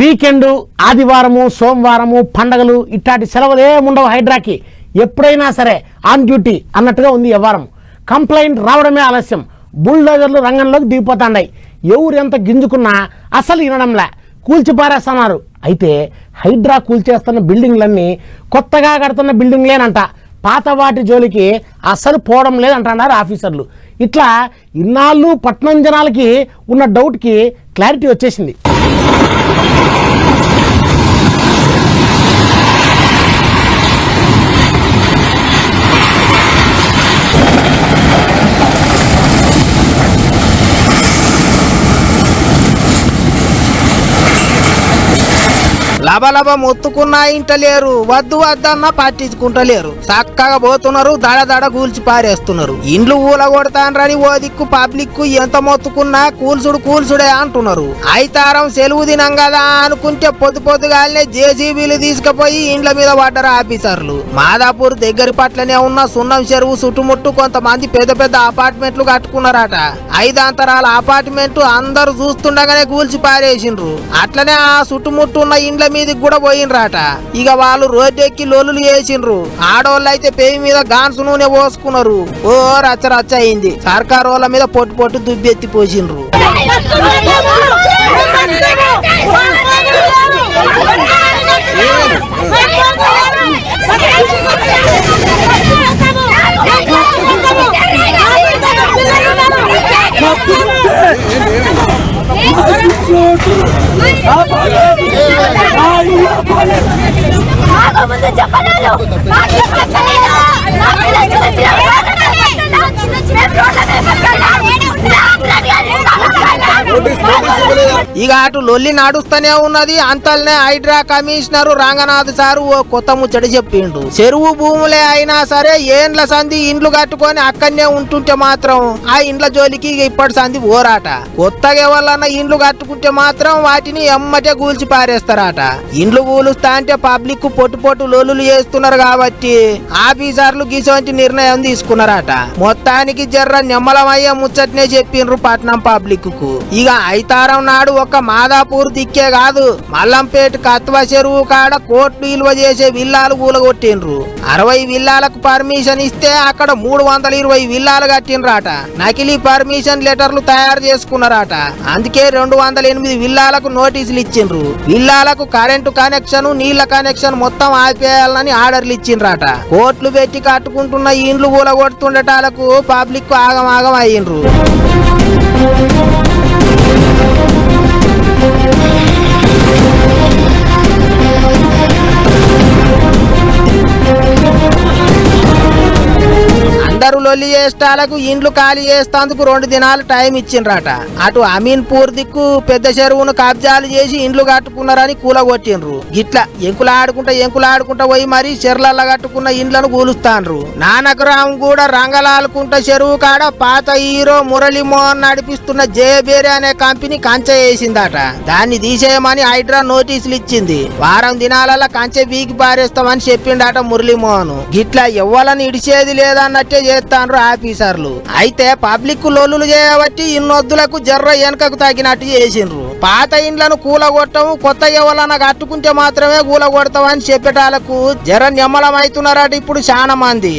Weekend ఆదివారము సోమవారము పండగలు ఇట్లాంటి సెలవులు ఏముండవు హైడ్రాకి. ఎప్పుడైనా సరే ఆన్ డ్యూటీ అన్నట్టుగా ఉంది వ్యవహారం కంప్లైంట్ రావడమే ఆలస్యం. బుల్డోజర్లు రంగంలోకి దిగిపోతాండాయి. ఎవరు ఎంత గింజుకున్నా అసలు వినడంలే. కూల్చిపారేస్తున్నారు. అయితే హైడ్రా కూల్చేస్తున్న బిల్డింగ్లన్నీ కొత్తగా కడుతున్న బిల్డింగ్లేనంట. పాత వాటి జోలికి అస్సలు పోవడం లేదంటున్నారు ఆఫీసర్లు. ఇట్లా ఇన్నాళ్ళు పట్నం జనాలకి ఉన్న డౌట్కి క్లారిటీ వచ్చేసింది. లబలబ మొత్తుకున్నా ఇంటలేరు. వద్దు వద్దన్నా పట్టించుకుంటలేరు. చక్కగా పోతున్నారు దడ దడ కూల్చి పారేస్తున్నారు. ఇండ్లు ఊలగొడతానరని ఓ దిక్కు పబ్లిక్ ఎంత మొత్తుకున్నా కూల్సుడు కూల్చుడే అంటున్నారు. ఐతారం సెలవు దినం కదా అనుకుంటే పొద్దు పొద్దుగాలనే జేసీబీలు తీసుకుపోయి ఇండ్ల మీద పడ్డారు ఆఫీసర్లు. మాదాపూర్ దగ్గరి పట్లనే ఉన్న సున్నం చెరువు చుట్టుముట్టు కొంతమంది పెద్ద పెద్ద అపార్ట్మెంట్లు కట్టుకున్నారట. ఐదాంతరాల అపార్ట్మెంట్ అందరూ చూస్తుండగానే కూల్చి పారేసిండ్రు. అట్లనే ఆ చుట్టుముట్టు ఉన్న ఇండ్ల మీదకి కూడా పోయినరాట. ఇక వాళ్ళు రోడ్డెక్కి లోలులు వేసిండ్రు ఆడోళ్ళు అయితే పేయి మీద గాన్స్ నూనె పోసుకున్నారు. ఓ రచ్చ రచ్చ అయింది. సర్కారు వాళ్ళ మీద పొట్టు పొట్టు దుబ్బెత్తి పోసిండ్రు. ముందు చెప్పలేదు నాకు చెప్పలేదు నాకు నచ్చిన చిన్న చిన్న రోడ్ల ఇక అటు లొల్లి నడుస్తూనే ఉన్నది. అంతల్నే హైడ్రా కమిషనర్ రంగనాథ్ సారు ఓ కొత్త ముచ్చట చెప్పిండు. చెరువు భూములే అయినా సరే ఏండ్ల సంధి ఇండ్లు కట్టుకొని అక్కడనే ఉంటుంటే మాత్రం ఆ ఇండ్ల జోలికి ఇప్పటి సంధి ఓరాట కొత్తగా ఎవరన్నా ఇండ్లు కట్టుకుంటే మాత్రం వాటిని ఎమ్మటే కూల్చి పారేస్తారట. ఇండ్లు కూలుస్తా అంటే పబ్లిక్ పొట్టు పొట్టు లోలులు చేస్తున్నారు కాబట్టి ఆఫీసర్లు గిసోంటి నిర్ణయం తీసుకున్నారట. మొత్తానికి జర్ర నిమ్మలమయ్యే ముచ్చట్నే చెప్పిండ్రు పట్నం పబ్లిక్కు ఇక ఐతారం నాడు ఒక మాదాపూర్ దిక్కే కాదు. మల్లంపేట కత్వ చెరువు కాడ కోట్లు విలువ చేసే విల్లాలు కూలగొట్టిండ్రు అరవై విల్లాలకు పర్మిషన్ ఇస్తే అక్కడ మూడు వందల ఇరవై విల్లాలు కట్టినరాట నకిలీ పర్మిషన్ లెటర్లు తయారు చేసుకున్నారట. అందుకే రెండు వందల ఎనిమిది విల్లాలకు నోటీసులు ఇచ్చిండ్రు. విల్లాలకు కరెంటు కనెక్షన్ నీళ్ళ కనెక్షన్ మొత్తం ఆపేయాలని ఆర్డర్లు ఇచ్చిండ్రాట. కోట్లు పెట్టి కట్టుకుంటున్న ఇండ్లు కూలగొడుతుండటాలకు పబ్లిక్ ఆగమాగం అయ్యిండ్రు. అందరూ లొల్లి చేష్టాలకు ఇండ్లు ఖాళీ చేస్తాందుకు రెండు దినాలు టైం ఇచ్చిండ్రట. అటు అమీన్పూర్ దిక్కు పెద్ద చెరువును కబ్జాలు చేసి ఇండ్లు కట్టుకున్నారని కూలగొట్టిండ్రు. గిట్లా ఎంకులాడుకుంటా ఎంకులాడుకుంటా పోయి మరి చెర్లల్ల కట్టుకున్న ఇండ్లను కూలుస్తాండ్రు. నానకరాం కూడా రంగలాలుకుంట చెరువు కాడ పాత హీరో మురళీమోహన్ నడిపిస్తున్న జయబేరి అనే కంపెనీ కంచె వేసిందట. దాన్ని తీసేయమని హైడ్రా నోటీసులు ఇచ్చింది వారం దినాలలో కంచె బీకి పారేస్తామని చెప్పిండట మురళీమోహన్. గిట్లా ఎవ్వలని ఇడిచేది లేదన్నట్టే చేస్తా చేస్తాండ్రు ఆఫీసర్లు. అయితే పబ్లిక్ లొల్లులు చేయబట్టి ఇన్నొద్దులకు జర్ర వెనకకు తగినట్టు చేసిండ్రు. పాత ఇండ్లను కూలగొట్టము కొత్త ఎవరన్నా కట్టుకుంటే మాత్రమే కూలగొడతామని చెప్పేటాలకు జర నిమ్మలం ఇప్పుడు చాలా మంది.